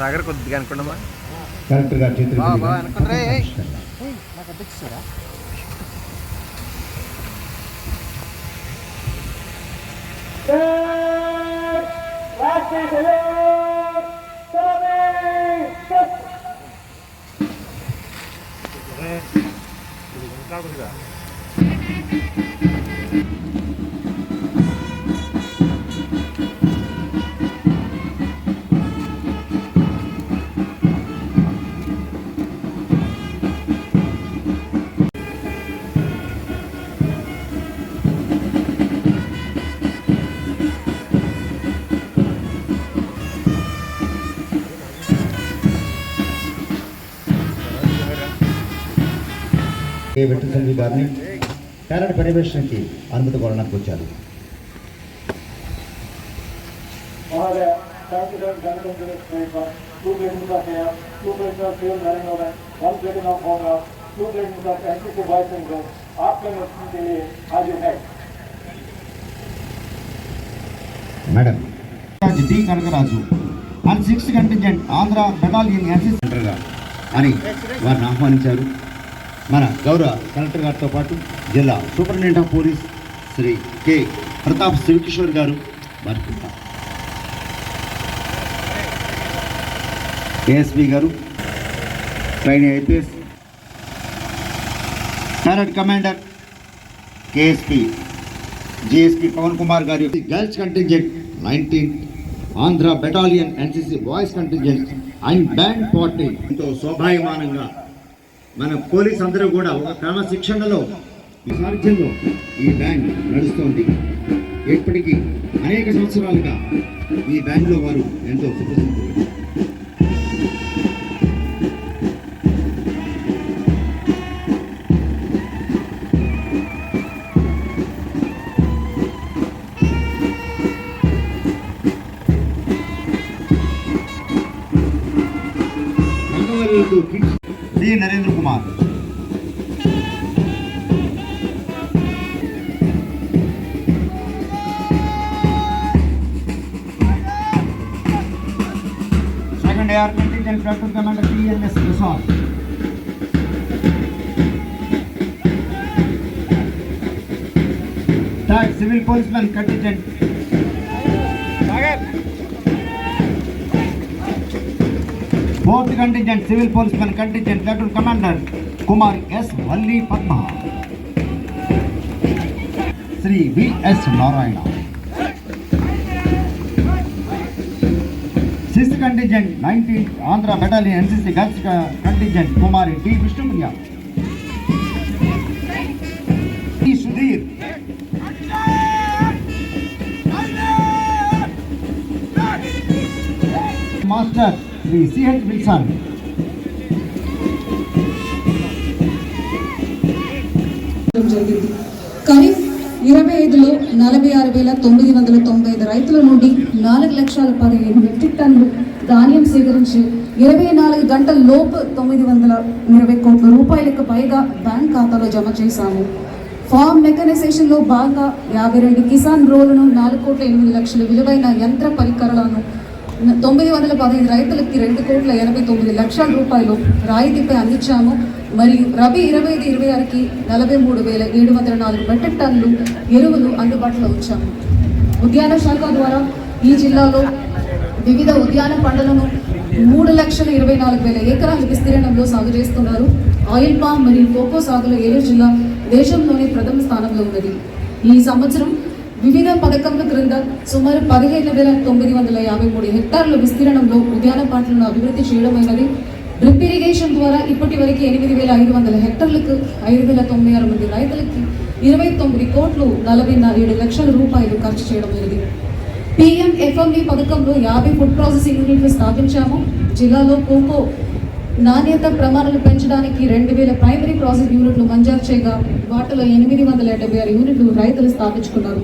సాగర్ కొద్దిగా అనుకున్నామా కలెక్టర్ గారి చేతుల బా, మీదుగా బా, అనుకుంటారే. ఏ విట్టు సంజీవ్ గారిని టాలెంట్ పరివేషణకి అనుమతి కోరడానికి వచ్చారు. Madam D Kanakaraju and six contingent Andhra battalion అని వారిని ఆహ్వానించారు. మన గౌరవ కలెక్టర్ గారితో పాటు జిల్లా superintendent of police Shri K. Pratap Shivakishore గారు వారికి ఏఎస్పి గారు training IPS parade commander KSP GSP Pawan Kumar గారి girls contingent nineteen Andhra battalion NCC boys contingent and band party ఎంతో శోభాయమానంగా మన పోలీస్ అందరూ కూడా ఒక క్రమశిక్షణలో ఈ సారథ్యంలో ఈ బ్యాండ్ నడుస్తోంది. ఇప్పటికీ అనేక సంవత్సరాలుగా ఈ బ్యాండ్లో వారు ఎంతో సుప్రసిద్ధులు kids D Narendra Kumar. Second air contingent captain commander T N S resort civil policeman contingent fourth contingent civil policemen contingent platoon commander Kumar S Valli Padma. Shri VS Narayana. Sixth contingent nineteen Andhra battalion NCC girls contingent Kumari T Vishnupriya T master Shri CH Wilson జరిగింది ఇరవై ఐదులో నలభై ఆరు వేల తొమ్మిది వందల తొంభై ఐదు రైతుల నుండి నాలుగు లక్షల పదిహేను మెట్రిక్ టన్ను ధాన్యం సేకరించి ఇరవై నాలుగు గంటల లోపు తొమ్మిది వందల ఇరవై కోట్ల రూపాయలకు పైగా బ్యాంక్ ఖాతాలో జమ చేశాము. ఫార్మ్ మెకనైజేషన్లో బాగా యాభై రెండు కిసాన్ రోలును నాలుగు కోట్ల ఎనిమిది లక్షల విలువైన యంత్ర పరికరాలను తొమ్మిది వందల పదహైదు రైతులకి రెండు కోట్ల ఎనభై తొమ్మిది లక్షల రూపాయలు రాయితీపై అందించాము. మరియు రబీ ఇరవై ఐదు ఇరవై ఆరుకి నలభై మూడు వేల ఏడు వందల నాలుగు మెట్రిక్ టన్నులు ఎరువులు అందుబాటులో ఉంచాము. ఉద్యాన శాఖ ద్వారా ఈ జిల్లాలో వివిధ ఉద్యాన పంటలను మూడు లక్షల ఇరవై నాలుగు వేల ఎకరాల విస్తీర్ణంలో సాగు చేస్తున్నారు. ఆయిల్ పామ్ మరియు కోకో సాగులో ఏలూరు జిల్లా దేశంలోనే ప్రథమ స్థానంలో ఉన్నది. ఈ సంవత్సరం వివిధ పథకముల క్రింద సుమారు పదిహేను వేల తొమ్మిది వందల యాభై మూడు హెక్టార్ల విస్తీర్ణంలో ఉద్యాన పంటలను అభివృద్ధి చేయడమైనది డ్రిప్ ఇరిగేషన్ ద్వారా ఇప్పటి వరకు ఎనిమిది వేల ఐదు వందల హెక్టార్లకు ఐదు వేల తొంభై ఆరు మంది రైతులకి ఇరవై తొమ్మిది కోట్లు నలభై ఏడు లక్షల రూపాయలు ఖర్చు చేయడం జరిగింది. పిఎం ఎఫ్ఎంఈ పథకంలో యాభై ఫుడ్ ప్రాసెసింగ్ యూనిట్లు స్థాపించాము. జిల్లాలో కోకో నాణ్యత ప్రమాణాలు పెంచడానికి రెండు వేల ప్రైమరీ ప్రాసెస్ యూనిట్లు మంజూరు చేయగా వాటిలో ఎనిమిది వందల డెబ్బై ఆరు యూనిట్లు రైతులు స్థాపించుకున్నారు.